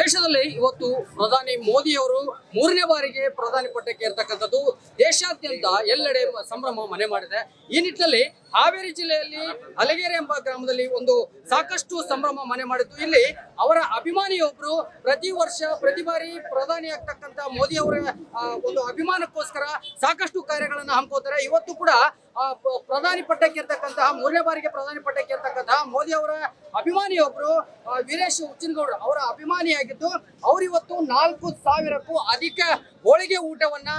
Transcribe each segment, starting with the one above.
ದೇಶದಲ್ಲಿ ಇವತ್ತು ಪ್ರಧಾನಿ ಮೋದಿಯವರು ಮೂರನೇ ಬಾರಿಗೆ ಪ್ರಧಾನಿ ಪಟ್ಟಕ್ಕೆ ಇರ್ತಕ್ಕಂಥದ್ದು ದೇಶಾದ್ಯಂತ ಎಲ್ಲೆಡೆ ಸಂಭ್ರಮ ಮನೆ ಮಾಡಿದೆ. ಈ ನಿಟ್ಟಿನಲ್ಲಿ ಹಾವೇರಿ ಜಿಲ್ಲೆಯಲ್ಲಿ ಅಲಗೇರೆ ಎಂಬ ಗ್ರಾಮದಲ್ಲಿ ಒಂದು ಸಾಕಷ್ಟು ಸಂಭ್ರಮ ಮನೆ ಮಾಡಿದ್ದು. ಇಲ್ಲಿ ಅವರ ಅಭಿಮಾನಿಯೊಬ್ರು ಪ್ರತಿ ವರ್ಷ, ಪ್ರತಿ ಬಾರಿ ಪ್ರಧಾನಿ ಆಗ್ತಕ್ಕಂತ ಮೋದಿ ಅವರ ಒಂದು ಅಭಿಮಾನಕ್ಕೋಸ್ಕರ ಸಾಕಷ್ಟು ಕಾರ್ಯಗಳನ್ನು ಹಮ್ಮಿಕೋತಾರೆ ಇವತ್ತು ಕೂಡ ಪ್ರಧಾನಿ ಪಟ್ಟಕ್ಕೆ ಇರ್ತಕ್ಕಂತಹ, ಮೂರನೇ ಬಾರಿಗೆ ಪ್ರಧಾನಿ ಪಟ್ಟಕ್ಕೆ ಇರ್ತಕ್ಕಂತಹ ಮೋದಿ ಅವರ ಅಭಿಮಾನಿಯೊಬ್ರು ವೀರೇಶ್ ಉಚ್ಚಿನಗೌಡರು ಅವರ ಅಭಿಮಾನಿಯಾಗಿದ್ದು ಅವರಿವತ್ತು ನಾಲ್ಕು ಸಾವಿರಕ್ಕೂ ಅಧಿಕ ಹೋಳಿಗೆ ಊಟವನ್ನ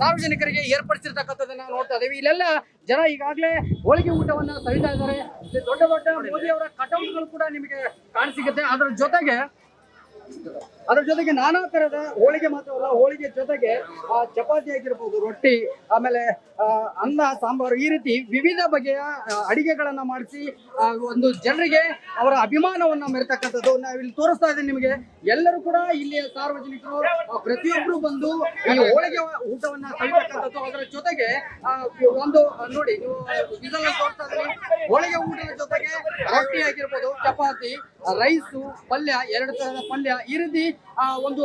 ಸಾರ್ವಜನಿಕರಿಗೆ ಏರ್ಪಡಿಸಿರ್ತಕ್ಕಂಥದ್ದನ್ನ ನೋಡ್ತಾ ಇದ್ದೀವಿ ಇಲ್ಲೆಲ್ಲ ಜನ ಈಗಾಗಲೇ ಹೋಳಿಗೆ ಊಟವನ್ನ ಸವಿತಾ ಇದ್ದಾರೆ. ದೊಡ್ಡ ದೊಡ್ಡ ಮೋದಿ ಅವರ ಕಟೌಟ್ಗಳು ಕೂಡ ನಿಮಗೆ ಕಾಣಸಿಗುತ್ತೆ. ಅದರ ಜೊತೆಗೆ ಅದರ ಜೊತೆಗೆ ನಾನಾ ತರದ ಹೋಳಿಗೆ ಮಾತ್ರವಲ್ಲ ಹೋಳಿಗೆ ಜೊತೆಗೆ ಆ, ಚಪಾತಿ ಆಗಿರ್ಬೋದು ರೊಟ್ಟಿ ಆಮೇಲೆ ಅನ್ನ ಸಾಂಬಾರು ಈ ರೀತಿ ವಿವಿಧ ಬಗೆಯ ಅಡಿಗೆಗಳನ್ನ ಮಾಡಿಸಿ ಒಂದು ಜನರಿಗೆ ಅವರ ಅಭಿಮಾನವನ್ನ ಮೆರೆತಕ್ಕಂಥದ್ದು ನಾವಿಲ್ಲಿ ತೋರಿಸ್ತಾ ಇದ್ದೀನಿ ನಿಮಗೆ. ಎಲ್ಲರೂ ಕೂಡ ಇಲ್ಲಿಯ ಸಾರ್ವಜನಿಕರು ಪ್ರತಿಯೊಬ್ಬರು ಬಂದು ಈ ಹೋಳಿಗೆ ಊಟವನ್ನ ಕಲಿತಕ್ಕಂಥದ್ದು ಅದರ ಜೊತೆಗೆ ಒಂದು ನೋಡಿ ನೀವು ತೋರಿಸ್ತಾ ಇದ್ದೀನಿ ಹೋಳಿಗೆ ಊಟದ ಜೊತೆಗೆ ರೊಟ್ಟಿ ಆಗಿರ್ಬೋದು ಚಪಾತಿ ರೈಸು ಪಲ್ಯ ಎರಡು ತರಹದ ಪಲ್ಯ ಈ ರೀತಿ ಆ, ಒಂದು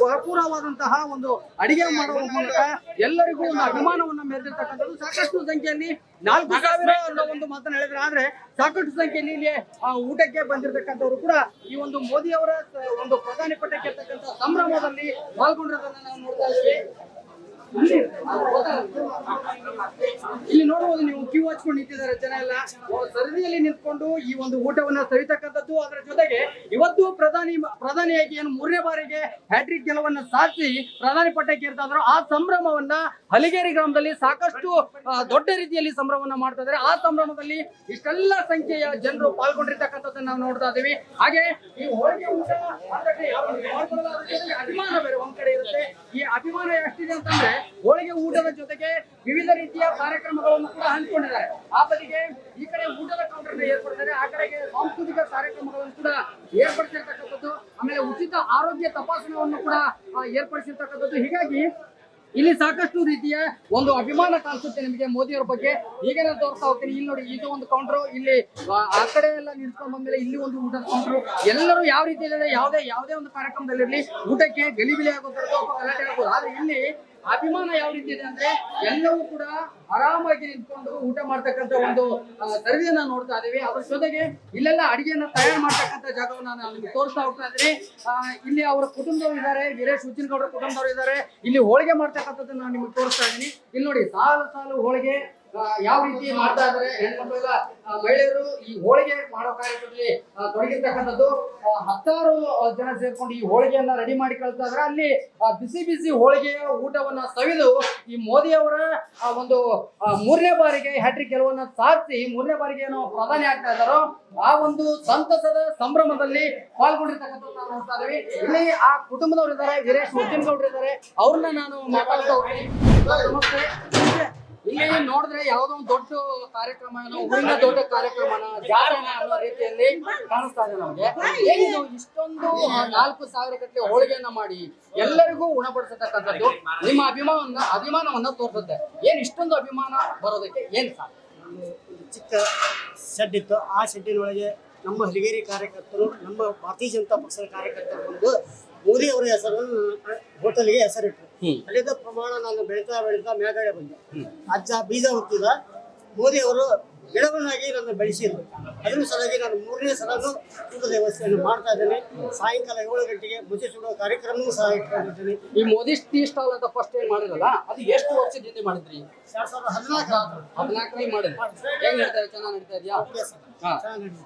ಭರಪೂರವಾದಂತಹ ಒಂದು ಅಡಿಗೆ ಮಾಡುವ ಮೂಲಕ ಎಲ್ಲರಿಗೂ ಒಂದು ಅಭಿಮಾನವನ್ನು ಮೆರೆದಿರ್ತಕ್ಕಂಥದ್ದು. ಸಾಕಷ್ಟು ಸಂಖ್ಯೆಯಲ್ಲಿ ನಾಲ್ಕು ಸಾವಿರ ಅನ್ನೋ ಒಂದು ಮಾತನ್ನು ಹೇಳಿದ್ರೆ ಆದ್ರೆ ಸಾಕಷ್ಟು ಸಂಖ್ಯೆಯಲ್ಲಿ ಇಲ್ಲಿ ಆ, ಊಟಕ್ಕೆ ಬಂದಿರತಕ್ಕಂಥವ್ರು ಕೂಡ ಈ ಒಂದು ಮೋದಿ ಅವರ ಒಂದು ಪ್ರಧಾನಿ ಪಟ್ಟಕ್ಕೆ ಇರ್ತಕ್ಕಂಥ ಸಂಭ್ರಮದಲ್ಲಿ ಪಾಲ್ಗೊಂಡಿರೋದನ್ನ ನಾವು ನೋಡ್ತಾ ಇದ್ದೀವಿ. ಇಲ್ಲಿ ನೋಡಬಹುದು ನೀವು ಕ್ಯೂ ಹಚ್ಕೊಂಡು ನಿಂತಿದ್ದಾರೆ ಜನ ಎಲ್ಲ. ಸರದಿಯಲ್ಲಿ ನಿಂತ್ಕೊಂಡು ಈ ಒಂದು ಊಟವನ್ನ ಸವಿತಕ್ಕಂಥದ್ದು. ಅದರ ಜೊತೆಗೆ ಇವತ್ತು ಪ್ರಧಾನಿ, ಪ್ರಧಾನಿಯಾಗಿ ಏನು ಮೂರನೇ ಬಾರಿಗೆ ಹ್ಯಾಟ್ರಿಕ್ ಗೆಲುವನ್ನು ಸಾಧಿಸಿ ಪ್ರಧಾನಿ ಪಟ್ಟಕ್ಕೆ ಇರ್ತಾ ಇದ್ರು. ಆ ಸಂಭ್ರಮವನ್ನ ಹಲಿಗೇರಿ ಗ್ರಾಮದಲ್ಲಿ ಸಾಕಷ್ಟು ದೊಡ್ಡ ರೀತಿಯಲ್ಲಿ ಸಂಭ್ರಮವನ್ನ ಮಾಡ್ತಾ ಇದ್ದಾರೆ. ಆ ಸಂಭ್ರಮದಲ್ಲಿ ಇಷ್ಟೆಲ್ಲ ಸಂಖ್ಯೆಯ ಜನರು ಪಾಲ್ಗೊಂಡಿರ್ತಕ್ಕಂಥದ್ದನ್ನ ನಾವು ನೋಡ್ತಾ ಇದೀವಿ ಹಾಗೆ ಈ ಹೋಳಿಗೆ ಊಟ ಅಭಿಮಾನ ಬೇರೆ ಒಂದ್ ಕಡೆ ಇರುತ್ತೆ. ಈ ಅಭಿಮಾನ ಎಷ್ಟಿದೆ ಅಂತಂದ್ರೆ ಹೋಳಿಗೆ ಊಟದ ಜೊತೆಗೆ ವಿವಿಧ ರೀತಿಯ ಕಾರ್ಯಕ್ರಮಗಳನ್ನು ಕೂಡ ಹಂಚಿಕೊಂಡಿದ್ದಾರೆ. ಆ ಬದಿಗೆ ಈ ಕಡೆ ಊಟದ ಕೌಂಟರ್ ಏರ್ಪಡಿಸಿದ್ದಾರೆ. ಆ ಕಡೆಗೆ ಸಾಂಸ್ಕೃತಿಕ ಕಾರ್ಯಕ್ರಮಗಳನ್ನು ಕೂಡ ಏರ್ಪಡಿಸಿರ್ತಕ್ಕಂಥದ್ದು. ಆಮೇಲೆ ಉಚಿತ ಆರೋಗ್ಯ ತಪಾಸಣೆಯನ್ನು ಕೂಡ ಏರ್ಪಡಿಸಿರ್ತಕ್ಕಂಥದ್ದು. ಹೀಗಾಗಿ ಇಲ್ಲಿ ಸಾಕಷ್ಟು ರೀತಿಯ ಒಂದು ಅಭಿಮಾನ ಕಾಣಿಸುತ್ತೆ ನಿಮಗೆ ಮೋದಿಯವರ ಬಗ್ಗೆ. ಈಗ ನಾನು ತೋರಿಸ್ತಾ ಹೋಗ್ತೀನಿ. ಇಲ್ಲಿ ನೋಡಿ ಇದು ಒಂದು ಕೌಂಟ್ರು ಇಲ್ಲಿ ಆ, ಕಡೆ ಎಲ್ಲ ನಿಂತ್ಕೊಂಡು ಬಂದ್ಮೇಲೆ ಇಲ್ಲಿ ಒಂದು ಊಟದ ಕೌಂಟ್ರು ಎಲ್ಲರೂ ಯಾವ ರೀತಿಯಲ್ಲಿ ಯಾವುದೇ ಯಾವುದೇ ಒಂದು ಕಾರ್ಯಕ್ರಮದಲ್ಲಿರಲಿ ಊಟಕ್ಕೆ ಗಲಿಬಿಲಿ ಆಗೋದು ಅಥವಾ ಗಲಾಟೆ ಆಗೋದು. ಆದ್ರೆ ಇಲ್ಲಿ ಅಭಿಮಾನ ಯಾವ ರೀತಿ ಇದೆ ಅಂದ್ರೆ ಎಲ್ಲವೂ ಕೂಡ ಆರಾಮಾಗಿ ನಿಂತ್ಕೊಂಡು ಊಟ ಮಾಡ್ತಕ್ಕಂತ ಒಂದು ಸರ್ವಿಯನ್ನ ನೋಡ್ತಾ ಇದೀವಿ ಅದ್ರ ಜೊತೆಗೆ ಇಲ್ಲೆಲ್ಲ ಅಡಿಗೆಯನ್ನ ತಯಾರು ಮಾಡ್ತಕ್ಕಂತ ಜಾಗವನ್ನ ನಾನು ನಿಮ್ಗೆ ತೋರಿಸ್ತಾ ಹೋಗ್ತಾ ಇದ್ದೀನಿ. ಇಲ್ಲಿ ಅವರ ಕುಟುಂಬವರು ಇದಾರೆ ವೀರೇಶ್ ಉಚ್ಚಿನಗೌಡರ ಕುಟುಂಬದವರು ಇದ್ದಾರೆ. ಇಲ್ಲಿ ಹೋಳಿಗೆ ಮಾಡ್ತಕ್ಕಂಥದ್ದನ್ನ ನಾನು ನಿಮ್ಗೆ ತೋರಿಸ್ತಾ ಇದ್ದೀನಿ. ಇಲ್ಲಿ ನೋಡಿ, ಸಾಲು ಸಾಲು ಹೋಳಿಗೆ ಯಾವ ರೀತಿ ಮಾಡ್ತಾ ಇದ್ದಾರೆ ಹೆಣ್ಮಕ್ಳೆಲ್ಲ ಮಹಿಳೆಯರು ಈ ಹೋಳಿಗೆ ಮಾಡೋ ಕಾರ್ಯಕ್ರಮದಲ್ಲಿ ತೊಡಗಿರ್ತಕ್ಕಂಥದ್ದು ಹತ್ತಾರು ಜನ ಸೇರ್ಕೊಂಡು ಈ ಹೋಳಿಗೆಯನ್ನ ರೆಡಿ ಮಾಡಿ ಕಳ್ತಾ ಅಲ್ಲಿ ಬಿಸಿ ಬಿಸಿ ಹೋಳಿಗೆಯ ಊಟವನ್ನ ಸವಿದು ಈ ಮೋದಿ ಅವರ ಒಂದು ಮೂರನೇ ಬಾರಿಗೆ ಹ್ಯಾಟ್ರಿಕ್ ಗೆಲುವನ್ನ ಸಾಧಿಸಿ ಮೂರನೇ ಬಾರಿಗೆ ಏನು ಪ್ರಧಾನಿ ಆಗ್ತಾ ಇದ್ದಾರೋ, ಆ ಒಂದು ಸಂತಸದ ಸಂಭ್ರಮದಲ್ಲಿ ಪಾಲ್ಗೊಂಡಿರ್ತಕ್ಕಂಥದ್ದು ನೋಡ್ತಾ ಇಲ್ಲಿ ಆ ಕುಟುಂಬದವರು ಇದ್ದಾರೆ ವೀರೇಶ್ ಮುಚ್ಚಿನ್ಗೌಡ್ರು ಇದ್ದಾರೆ ಅವ್ರನ್ನ ನಾನು ಮಾತಾಡ್ತಾ ಹೋಗ್ತೀನಿ. ನಮಸ್ತೆ. ಇಲ್ಲಿ ನೋಡಿದ್ರೆ ಯಾವುದೋ ಒಂದು ದೊಡ್ಡ ಕಾರ್ಯಕ್ರಮ ಊರಿನ ದೊಡ್ಡ ಕಾರ್ಯಕ್ರಮನ ಜಾರಣ ಅನ್ನೋ ರೀತಿಯಲ್ಲಿ ಕಾಣಿಸ್ತಾ ಇದೆ ನಮಗೆ. ಏನಿದು ಇಷ್ಟೊಂದು ನಾಲ್ಕು ಸಾವಿರ ಗಟ್ಟಲೆ ಹೋಳಿಗೆಯನ್ನ ಮಾಡಿ ಎಲ್ಲರಿಗೂ ಉಣಪಡಿಸತಕ್ಕಂಥದ್ದು ನಿಮ್ಮ ಅಭಿಮಾನ ಅಭಿಮಾನವನ್ನ ತೋರಿಸುತ್ತೆ. ಏನ್ ಇಷ್ಟೊಂದು ಅಭಿಮಾನ ಬರೋದಕ್ಕೆ ಏನ್ ಸರ್ ಚಿಕ್ಕ ಶೆಡ್ ಇತ್ತು ಆ ಶೆಡ್ಡಿನೊಳಗೆ ನಮ್ಮ ಹಲಿಗೇರಿ ಕಾರ್ಯಕರ್ತರು, ನಮ್ಮ ಭಾರತೀಯ ಜನತಾ ಪಕ್ಷದ ಕಾರ್ಯಕರ್ತರು ಬಂದು ಮೋದಿ ಅವರ ಹೆಸರನ್ನು ಹೋಟೆಲ್ಗೆ ಹೆಸರಿಟ್ಟರು. ಅಲ್ಲಿದ್ದ ಪ್ರಮಾಣ ನಾನು ಬೆಳೀತಾ ಬೆಳೀತಾ ಮೇಲ್ಗಡೆ ಬಂದೆ. ಅಜ್ಜ ಬೀಜ ಹುಟ್ಟಿದ. ಮೋದಿ ಅವರು ಗಿಡವನ್ನಾಗಿ ನನ್ನ ಬೆಳೆಸಿದ್ರು. ಅದ್ರ ಸಲುವಾಗಿ ನಾನು ಮೂರನೇ ಸಲನು ಊಟದ ವ್ಯವಸ್ಥೆಯನ್ನು ಮಾಡ್ತಾ ಇದ್ದೇನೆ. ಸಾಯಂಕಾಲ ಏಳು ಗಂಟೆಗೆ ಮುಚ್ಚಿ ಸುಡುವ ಕಾರ್ಯಕ್ರಮವೂ ಸಹ ಇಟ್ಕೊಂಡಿದ್ದೀನಿ. ಈ ಮೋದಿ ಟೀ ಸ್ಟಾಲ್ ಅಂತ ಫಸ್ಟ್ ಏನ್ ಮಾಡಿದ್ರಲ್ಲ ಅದು ಎಷ್ಟು ವರ್ಷದಿಂದ ಮಾಡಿದ್ರಿ? ಎರಡ್ ಸಾವಿರದ ಹದಿನಾಲ್ಕು ಹದಿನಾಲ್ಕನೇ ಮಾಡಿದ್ರಿ. ಹೆಂಗ್ ನಡೀತಾ ಚೆನ್ನಾಗಿ ನಡೀತಾ ಇದೆಯಾ?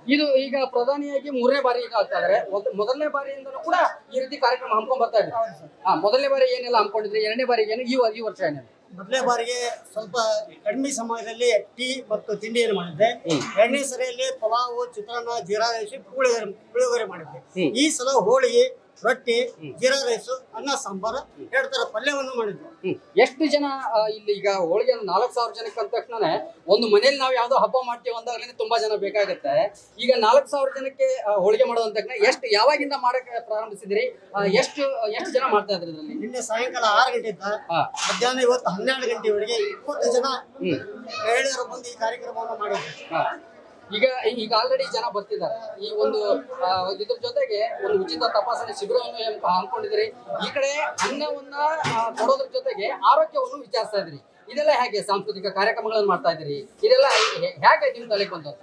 ಇದು ಈಗ ಪ್ರಧಾನಿಯಾಗಿ ಮೂರನೇ ಬಾರಿ ಈಗ ಆಗ್ತಾ ಇದಾರೆ. ಮೊದ- ಮೊದಲನೇ ಬಾರಿಯಿಂದಲೂ ಕೂಡ ಈ ರೀತಿ ಕಾರ್ಯಕ್ರಮ ಹಮ್ಕೊಂಡ್ ಬರ್ತಾ ಇದ್ರು ಹಾ ಮೊದಲನೇ ಬಾರಿ ಏನೆಲ್ಲ ಹಮ್ಕೊಂಡಿದ್ರೆ? ಎರಡನೇ ಬಾರಿಗೆ ಏನು? ಈ ಈ ವರ್ಷ ಏನೇನು ಮೊದಲನೇ ಬಾರಿಗೆ ಸ್ವಲ್ಪ ಕಡಿಮೆ ಸಮಯದಲ್ಲಿ ಟೀ ಮತ್ತು ತಿಂಡಿಯನ್ನು ಮಾಡಿದ್ದೆ. ಎರಡನೇ ಸರಿಯಲ್ಲಿ ಪಲಾವು ಚಿತ್ರಾನ್ನ ಜೀರಾ ರೈಸ್ ಪುಳಿಯೋಗರೆ ಪುಳಿಯೋಗರೆ ಮಾಡಿದ್ದೆ. ಈ ಸಲ ಹೋಳಿಗೆ ರೊಟ್ಟಿ ಜೀರಾ ರೈಸ್ ಅನ್ನ ಸಾಂಬಾರ ಎರಡು ತರ ಪಲ್ಯವನ್ನು ಮಾಡಿದ್ವಿ. ಹ್ಮ್. ಎಷ್ಟು ಜನ ಆ, ಇಲ್ಲಿ ಈಗ ಹೋಳಿಗೆ ನಾಲ್ಕು ಸಾವಿರ ಜನಕ್ಕೆ ಅಂದ ತಕ್ಷಣ ಒಂದು ಮನೇಲಿ ನಾವು ಯಾವ್ದೋ ಹಬ್ಬ ಮಾಡ್ತೀವಿ ಅಂದಾಗಲೇ ತುಂಬಾ ಜನ ಬೇಕಾಗುತ್ತೆ. ಈಗ ನಾಲ್ಕು ಸಾವಿರ ಜನಕ್ಕೆ ಆ, ಹೋಳಿಗೆ ಮಾಡೋದು ಅಂದ ತಕ್ಷಣ ಎಷ್ಟು ಯಾವಾಗಿಂದ ಮಾಡಕ್ಕೆ ಪ್ರಾರಂಭಿಸಿದ್ರಿ? ಆ, ಎಷ್ಟು ಎಷ್ಟು ಜನ ಮಾಡ್ತಾ ಇದ್ರಿ ಇದರಲ್ಲಿ? ನಿನ್ನೆ ಸಾಯಂಕಾಲ ಆರು ಗಂಟೆ ಇದ್ದ ಮಧ್ಯಾಹ್ನ ಇವತ್ತು ಹನ್ನೆರಡು ಗಂಟೆವರೆಗೆ ಇಪ್ಪತ್ತು ಜನ ಹ್ಮ್. ಮಹಿಳೆಯರು ಬಂದು ಈ ಕಾರ್ಯಕ್ರಮವನ್ನು ಮಾಡಿದ್ರು. ಹಾ ಈಗ ಈಗ ಆಲ್ರೆಡಿ ಜನ ಬರ್ತಿದ್ದಾರೆ. ಈ ಒಂದು ಇದ್ರ ಜೊತೆಗೆ ಒಂದು ಉಚಿತ ತಪಾಸಣೆ ಶಿಬಿರವನ್ನು ಹಾಕೊಂಡಿದ್ರಿ ಈ ಕಡೆ ಅನ್ನವನ್ನ ಕೊಡೋದ್ರ ಜೊತೆಗೆ ಆರೋಗ್ಯವನ್ನು ವಿಚಾರಿಸ್ತಾ ಇದ್ರಿ ಇದೆಲ್ಲ ಹೇಗೆ ಸಾಂಸ್ಕೃತಿಕ ಕಾರ್ಯಕ್ರಮಗಳನ್ನು ಮಾಡ್ತಾ ಇದ್ರಿ ಇದೆಲ್ಲ ಹೇಗೆ ನಿಮ್ ತಲೆಗೆ ಬಂದದ್ದು?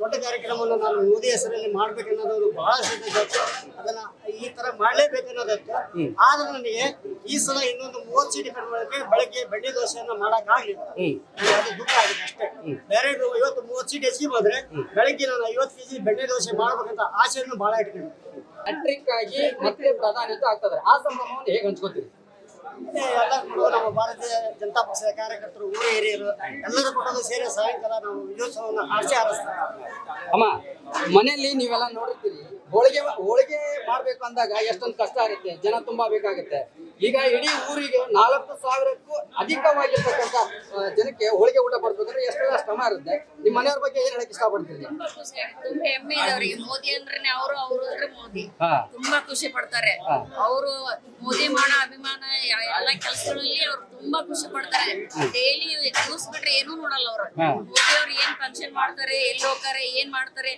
ದೊಡ್ಡ ಕಾರ್ಯಕ್ರಮವನ್ನು ನಾನು ಮೋದಿ ಹೆಸರಲ್ಲಿ ಮಾಡ್ಬೇಕನ್ನೋದು ಬಹಳ ಸಿದ್ಧತೆ ಅದನ್ನ ಈ ತರ ಮಾಡ್ಲೇಬೇಕನ್ನೋದಕ್ಕೆ ಆದ್ರೆ ನನಗೆ ಈ ಸಲ ಇನ್ನೊಂದು ಮೂವತ್ತು ಸೀಟ್ ಕಡಿಮೆ ಬೆಳಗ್ಗೆ ಬೆಣ್ಣೆ ದೋಸೆಯನ್ನ ಮಾಡಕ್ಕಾಗ್ಲಿಲ್ಲ ನನಗೆ ಅದು ದುಃಖ ಆಗಿದೆ ಅಷ್ಟೇ ಬೇರೆ ಇವತ್ತು ಮೂವತ್ತು ಸೀಟ್ ಹೆಚ್ಚಿಗೆ ಹೋದ್ರೆ ಬೆಳಗ್ಗೆ ನಾನು ಐವತ್ತು ಕೆಜಿ ಬೆಣ್ಣೆ ದೋಸೆ ಮಾಡ್ಬೇಕಂತ ಆಸೆಯನ್ನು ಬಹಳ ಇಟ್ಕೊಂಡು ಹ್ಯಾಟ್ರಿಕ್ ಆಗಿ ಮತ್ತೆ ಪ್ರಧಾನಿ ಅಂತ ಆಗ್ತದೆ ಆ ಸಂಭ್ರಮವನ್ನು ಹೇಗೆ ಹಂಚ್ಕೋತೀರಿ ಎಲ್ಲ ಕೂಡ ನಮ್ಮ ಭಾರತೀಯ ಜನತಾ ಪಕ್ಷದ ಕಾರ್ಯಕರ್ತರು, ಊರ ಹಿರಿಯರು ಎಲ್ಲರೂ ಕೂಡ ಸೇರಿ ಸಾಯಂಕಾಲ ನಾವು ವಿಜಯೋತ್ಸವವನ್ನು ಆಚೆ ಆರಿಸ್ತಾರೆ ಅಮ್ಮ, ಮನೆಯಲ್ಲಿ ನೀವೆಲ್ಲ ನೋಡಿರ್ತೀರಿ? ಹೋಳಿಗೆ ಹೋಳಿಗೆ ಮಾಡ್ಬೇಕು ಅಂದಾಗ ಎಷ್ಟೊಂದು ಕಷ್ಟ ಆಗುತ್ತೆ ಜನ ತುಂಬಾ ಬೇಕಾಗುತ್ತೆ. ಈಗ ಇಡೀ ಊರಿಗೆ ನಾಲ್ಕು ಸಾವಿರಕ್ಕೂ ಅಧಿಕವಾಗಿರ್ತಕ್ಕಂಥ ಜನಕ್ಕೆ ಹೋಳಿಗೆ ಊಟ ಕೊಡ್ಬೇಕಂದ್ರೆ ಎಷ್ಟೆಲ್ಲ ಶ್ರಮ ಇರುತ್ತೆ. ನಿಮ್ಮ ಮನೆಯವ್ರ ಬಗ್ಗೆ ಏನ್ ಹೇಳಕ್ ಇಷ್ಟಪಡ್ತೀನಿ ತುಂಬಾ ಖುಷಿ ಆಗುತ್ತೆ. ತುಂಬಾ ಹೆಮ್ಮೆ ಇದೆ ಅವರಿಗೆ ಮೋದಿ ಅಂದ್ರೇನೆ ಅವರು ಅವರು ಅಂದ್ರೆ ಮೋದಿ. ಹಾ. ತುಂಬಾ ಖುಷಿ ಪಡ್ತಾರೆ. ಅವರು ಮೋದಿ ಮಾಡೋ ಅಭಿಮಾನ ಯ- ಎಲ್ಲ ಕೆಲಸಗಳಲ್ಲಿ ಅವ್ರು ತುಂಬಾ ಖುಷಿ ಪಡ್ತಾರೆ. ಡೈಲಿ ನ್ಯೂಸ್ ಬಿಟ್ರೆ ಏನೂ ನೋಡಲ್ಲ ಅವರು. ಹಾ. ಮೋದಿ ಅವ್ರು ಏನ್ ಫಂಕ್ಷನ್ ಮಾಡ್ತಾರೆ ಎಲ್ಲಿ ಹೋಗ್ತಾರೆ ಏನ್ ಮಾಡ್ತಾರೆ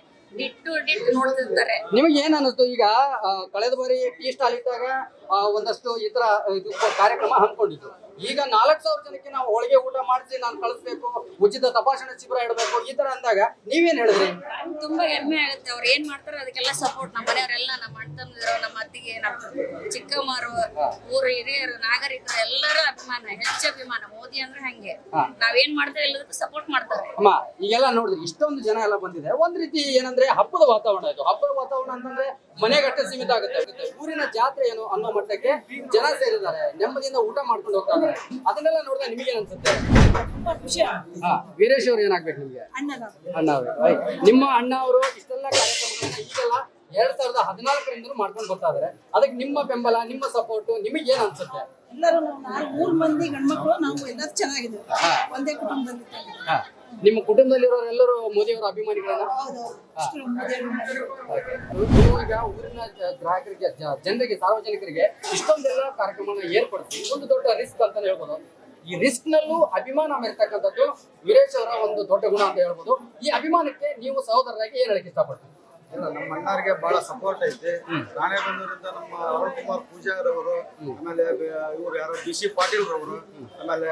ನೋಡ್ತಿರ್ತಾರೆ. ನಿಮಗೆ ಏನ್ ಅನಿಸ್ತು ಈಗ ಆ, ಕಳೆದ ಬಾರಿ ಟೀ ಸ್ಟಾಲ್ ಇದ್ದಾಗ ಆ, ಒಂದಷ್ಟು ಈ ತರ ಇದು ಕಾರ್ಯಕ್ರಮ ಹಮ್ಮಿಕೊಂಡಿದ್ದು ಈಗ ನಾಲ್ಕು ಸಾವಿರ ಜನಕ್ಕೆ ನಾವು ಹೋಳಿಗೆ ಊಟ ಮಾಡಿಸಿ ನಾನು ಕಳಿಸ್ಬೇಕು ಉಚಿತ ತಪಾಸಣೆ ಶಿಬಿರ ಇಡಬೇಕು ಈ ತರ ಅಂದಾಗ ನೀವೇನ್ ಹೇಳಿದ್ರಿ? ತುಂಬಾ ಹೆಮ್ಮೆ ಆಗುತ್ತೆ. ಅವ್ರು ಏನ್ ಮಾಡ್ತಾರೆ ಅದಕ್ಕೆಲ್ಲ ಸಪೋರ್ಟ್ ನಮ್ಮ ಮನೆಯವರೆಲ್ಲ ನಮ್ಮ ಅಣ್ಣ ತಮ್ಮ ನಮ್ಮ ಅತ್ತಿಗೆ ನಮ್ಮ ಚಿಕ್ಕಮ್ಮರು ಊರ ಹಿರಿಯರು ನಾಗರಿಕರು ಎಲ್ಲರೂ ಅಭಿಮಾನ ಹೆಚ್ಚು ಅಭಿಮಾನ. ಮೋದಿ ಅಂದ್ರೆ ಹಂಗೆ. ನಾವೇನ್ ಮಾಡ್ತೇವೆ ಎಲ್ಲದಕ್ಕೂ ಸಪೋರ್ಟ್ ಮಾಡ್ತಾರೆ. ಅಮ್ಮ ಈಗೆಲ್ಲ ನೋಡಿದ್ರಿ ಇಷ್ಟೊಂದು ಜನ ಎಲ್ಲ ಬಂದಿದೆ ಒಂದ್ ರೀತಿ ಏನಂದ್ರೆ ಹಬ್ಬದ ವಾತಾವರಣ ಇದು. ಹಬ್ಬದ ವಾತಾವರಣ ಅಂತಂದ್ರೆ ಮನೆಗಟ್ಟೆ ಸೀಮಿತ ಆಗುತ್ತೆ. ಊರಿನ ಜಾತ್ರೆ ಏನು ಅನ್ನೋ ಮಟ್ಟಕ್ಕೆ ಜನ ಸೇರಿದ್ದಾರೆ. ನೆಮ್ಮದಿಯಿಂದ ಊಟ ಮಾಡ್ಕೊಂಡು ಹೋಗ್ತಾರೆ ಇದ್ದಾರೆ. ಅದನ್ನೆಲ್ಲ ನೋಡಿದ್ರೆ ನಿಮಗೆ ಅನ್ಸುತ್ತೆ? ಹಾ ವೀರೇಶ್ ಅವ್ರು ಏನಾಗ್ಬೇಕು ನಿಮ್ಗೆ? ಅಣ್ಣ. ನಿಮ್ಮ ಅಣ್ಣ ಅವರು ಇಷ್ಟೆಲ್ಲ ಕಾರ್ಯಕ್ರಮಗಳನ್ನ ಈಗೆಲ್ಲ ಎರಡ್ ಸಾವಿರದ ಹದಿನಾಲ್ಕರಿಂದ ಮಾಡ್ಕೊಂಡು ಬರ್ತಾ ಇದಾರೆ. ಅದಕ್ಕೆ ನಿಮ್ಮ ಬೆಂಬಲ ನಿಮ್ಮ ಸಪೋರ್ಟ್ ನಿಮಗೆ ಏನ್ ಅನ್ಸುತ್ತೆ? ಎಲ್ಲರೂ ನಾವು ಮೂರು ಮಂದಿ ಗಂಡ್ಮಕ್ಳು ನಾವು ಎಲ್ಲರೂ ಚೆನ್ನಾಗಿದ್ದೀವಿ. ಒಂದೇ ಕುಟುಂಬದಲ್ಲಿ. ನಿಮ್ಮ ಕುಟುಂಬದಲ್ಲಿರೋರೆಲ್ಲರೂ ಮೋದಿ ಅವರ ಅಭಿಮಾನಿಗಳನ್ನ ನೀವು ಈಗ ಊರಿನ ಗ್ರಾಹಕರಿಗೆ ಜ- ಜನರಿಗೆ ಸಾರ್ವಜನಿಕರಿಗೆ ಇಷ್ಟೊಂದೆಲ್ಲ ಕಾರ್ಯಕ್ರಮಗಳನ್ನ ಏರ್ಪಡಿಸಿ ಒಂದು ದೊಡ್ಡ ರಿಸ್ಕ್ ಅಂತ ಹೇಳ್ಬೋದು. ಈ ರಿಸ್ಕ್ ನಲ್ಲೂ ಅಭಿಮಾನ ಮೆರೆತಕ್ಕಂಥದ್ದು ವೀರೇಶ್ ಅವರ ಒಂದು ದೊಡ್ಡ ಗುಣ ಅಂತ ಹೇಳ್ಬೋದು. ಈ ಅಭಿಮಾನಕ್ಕೆ ನೀವು ಸಹೋದರರಾಗಿ ಏನ್ ಹೇಳಕ್ಕೆ ಇಷ್ಟಪಡ್ತೀವಿ ಇಲ್ಲ ನಮ್ಮ ಅಣ್ಣಾರಿಗೆ ಬಹಳ ಸಪೋರ್ಟ್ ಐತಿ. ನಾನೇ ಬಂದಿರೋದ್ರಿಂದ ನಮ್ಮ ಅರುಣ್ ಕುಮಾರ್ ಪೂಜಾರ್ ಅವರು ಆಮೇಲೆ ಇವ್ರು ಯಾರು ಡಿ ಸಿ ಪಾಟೀಲ್ ರವರು ಆಮೇಲೆ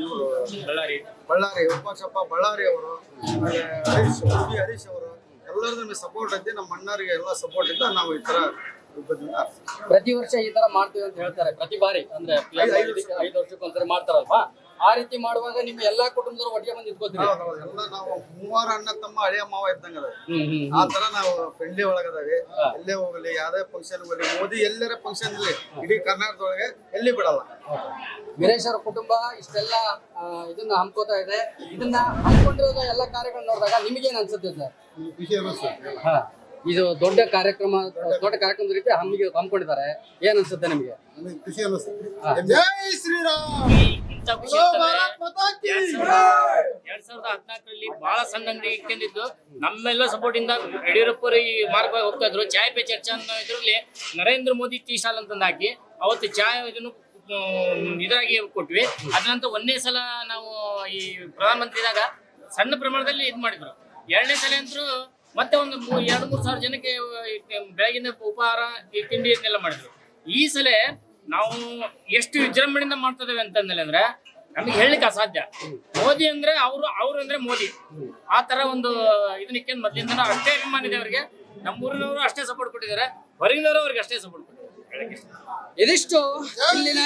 ಇವರು ಬಳ್ಳಾರಿ. ಬಳ್ಳಾರಿ ಉಪಾಶಪ್ಪ ಬಳ್ಳಾರಿ ಅವರು ಆಮೇಲೆ ಹರೀಶ್ ಬಿ ಹರೀಶ್ ಅವರು ಎಲ್ಲರೂ ನಮಗೆ ಸಪೋರ್ಟ್ ಐತಿ. ನಮ್ಮ ಅಣ್ಣಾರಿಗೆ ಎಲ್ಲ ಸಪೋರ್ಟ್ ಇಂದ ನಾವು ಈ ತರ ಪ್ರತಿ ವರ್ಷ ಈ ತರ ಮಾಡ್ತೀವಿ ಅಂತ ಹೇಳ್ತಾರೆ. ಪ್ರತಿ ಬಾರಿ ಅಂದ್ರೆ ಐದು- ಐದು ವರ್ಷ. ಐದು ವರ್ಷಕ್ಕೊಂದ್ಸರಿ ಮಾಡ್ತಾರಲ್ವಾ? ಆ ರೀತಿ ಮಾಡುವಾಗ ನಿಮ್ಮ ಎಲ್ಲಾ ಕುಟುಂಬದವರು ಒಟ್ಟಿಗೆ ಬಂದು ಇಟ್ಕೋತೀವಿ ಎಲ್ಲ ನಾವು ಮೂವರು ಅಣ್ಣ ತಮ್ಮ ಹಳೆಯ ಮಾವ ಇದ್ದಂಗ ಆ ತರ ನಾವು ಫ್ರೆಂಡ್ಲಿ ಒಳಗದಾವೆ ಎಲ್ಲೇ ಹೋಗಲಿ ಯಾವ್ದೇ ಫಂಕ್ಷನ್ ಹೋಗ್ಲಿ ಮೋದಿ ಎಲ್ಲರ ಫಂಕ್ಷನ್ ಇಲ್ಲಿ ಇಡೀ ಕರ್ನಾಟಕದೊಳಗೆ ಎಲ್ಲಿ ಬಿಡಲ್ಲ. ವೀರೇಶ್ ಅವರ ಕುಟುಂಬ ಇಷ್ಟೆಲ್ಲ ಇದನ್ನ ಹಮ್ಕೋತಾ ಇದೆ. ಇದನ್ನ ಹಮ್ಕೊಂಡಿರೋ ಎಲ್ಲ ಕಾರ್ಯಗಳನ್ನ ನೋಡಿದಾಗ ನಿಮಗೇನ್ ಅನ್ಸುತ್ತೆ ಸರ್? ಖುಷಿ ಅನಿಸ್ತದೆ. ಇದು ದೊಡ್ಡ ಕಾರ್ಯಕ್ರಮ ದೊಡ್ಡ ಕಾರ್ಯಕ್ರಮದ ರೀತಿ ಹಮ್ಮಿಗೆ ಹಮ್ಮಿಕೊಂಡಿದ್ದಾರೆ. ಏನ್ ಅನ್ಸುತ್ತೆ ನಿಮಗೆ? ನಮಗೆ ಖುಷಿ ಅನಿಸ್ತದೆ ಜೈ ಶ್ರೀರಾಮ್! ಖುಷಿ ಎರಡ್ ಸಾವಿರದ ಹದಿನಾಲ್ಕರಲ್ಲಿ ಬಹಳ ಸಣ್ಣ ಅಂಗಡಿ ಇಟ್ಕೊಂಡಿದ್ದು. ನಮ್ಮೆಲ್ಲ ಸಪೋರ್ಟ್ ಇಂದ ಯಡಿಯೂರಪ್ಪರು ಈ ಮಾರ್ಗವಾಗಿ ಹೋಗ್ತಾ ಇದ್ರು. ಚಾಯ್ ಪೇ ಚರ್ಚಾ ಅನ್ನೋ ಇದ್ರಲ್ಲಿ ನರೇಂದ್ರ ಮೋದಿ ಟೀ ಸ್ಟಾಲ್ ಅಂತಂದು ಹಾಕಿ ಅವತ್ತು ಚಾಯ್ ಇದನ್ನು ಇದಾಗಿ ಕೊಟ್ವಿ. ಅದಂತ ಒಂದೇ ಸಲ ನಾವು ಈ ಪ್ರಧಾನಮಂತ್ರಿ ಇದಾಗ ಸಣ್ಣ ಪ್ರಮಾಣದಲ್ಲಿ ಇದು ಮಾಡಿದ್ರು. ಎರಡನೇ ಸಲ ಅಂತೂ ಮತ್ತೆ ಒಂದು ಎರಡು ಮೂರು ಸಾವಿರ ಜನಕ್ಕೆ ಬೆಳಗಿನ ಉಪಹಾರ ತಿಂಡಿ ಇದನ್ನೆಲ್ಲ ಮಾಡಿದ್ರು. ಈ ಸಲ ನಾವು ಎಷ್ಟು ವಿಜೃಂಭಣೆಯಿಂದ ಮಾಡ್ತಾ ಇದ್ದೇವೆ ಅಂತಂದ್ರೆ ಅಂದ್ರೆ ನಮಗೆ ಹೇಳಲಿಕ್ಕೆ ಅಸಾಧ್ಯ. ಮೋದಿ ಅಂದ್ರೆ ಅವರು ಅವರು ಅಂದ್ರೆ ಮೋದಿ. ಆ ತರ ಒಂದು ಇದನ್ನ ಮೊದಲಿಂದ ಅಷ್ಟೇ ಅಭಿಮಾನ ಇದೆ ಅವರಿಗೆ ನಮ್ಮೂರಿನವರು ಅಷ್ಟೇ ಸಪೋರ್ಟ್ ಕೊಟ್ಟಿದ್ದಾರೆ. ಹೊರಗಿನವರು ಅವ್ರಿಗೆ ಅಷ್ಟೇ ಸಪೋರ್ಟ್ ಕೊಟ್ಟಿದ್ದಾರೆ. ಇದಿಷ್ಟು ಇಲ್ಲಿನ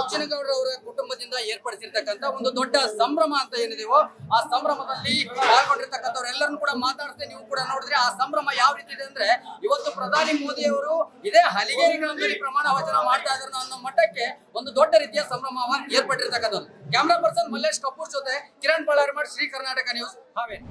ಉಚ್ಚಿನಗೌಡರವರ ಕುಟುಂಬದಿಂದ ಏರ್ಪಡಿಸಿರ್ತಕ್ಕಂಥ ಒಂದು ದೊಡ್ಡ ಸಂಭ್ರಮ ಅಂತ ಏನಿದೆಯೋ ಆ ಸಂಭ್ರಮದಲ್ಲಿ ಪಾಲ್ಗೊಂಡಿರ್ತಕ್ಕಂಥವ್ರೆಲ್ಲರನ್ನು ಕೂಡ ಮಾತಾಡ್ತೇವೆ ನೀವು ಕೂಡ ನೋಡಿದ್ರೆ ಆ ಸಂಭ್ರಮ ಯಾವ ರೀತಿ ಇದೆ ಅಂದ್ರೆ ಇವತ್ತು ಪ್ರಧಾನಿ ಮೋದಿ ಅವರು ಇದೇ ಹಲಿಗೇರಿಗಳಲ್ಲಿ ಪ್ರಮಾಣ ವಚನ ಮಾಡ್ತಾ ಇದ್ರು ಅನ್ನೋ ಮಟ್ಟಕ್ಕೆ ಒಂದು ದೊಡ್ಡ ರೀತಿಯ ಸಂಭ್ರಮ ಏರ್ಪಟ್ಟಿರ್ತಕ್ಕಂಥದ್ದು. ಕ್ಯಾಮ್ರಾ ಪರ್ಸನ್ ಮಲ್ಲೇಶ್ ಕಪೂರ್ ಜೊತೆ ಕಿರಣ್ ಬಳ್ಳಾರಿ ಮಾಡಿ ಶ್ರೀ ಕರ್ನಾಟಕ ನ್ಯೂಸ್ ಹಾವೇರಿ.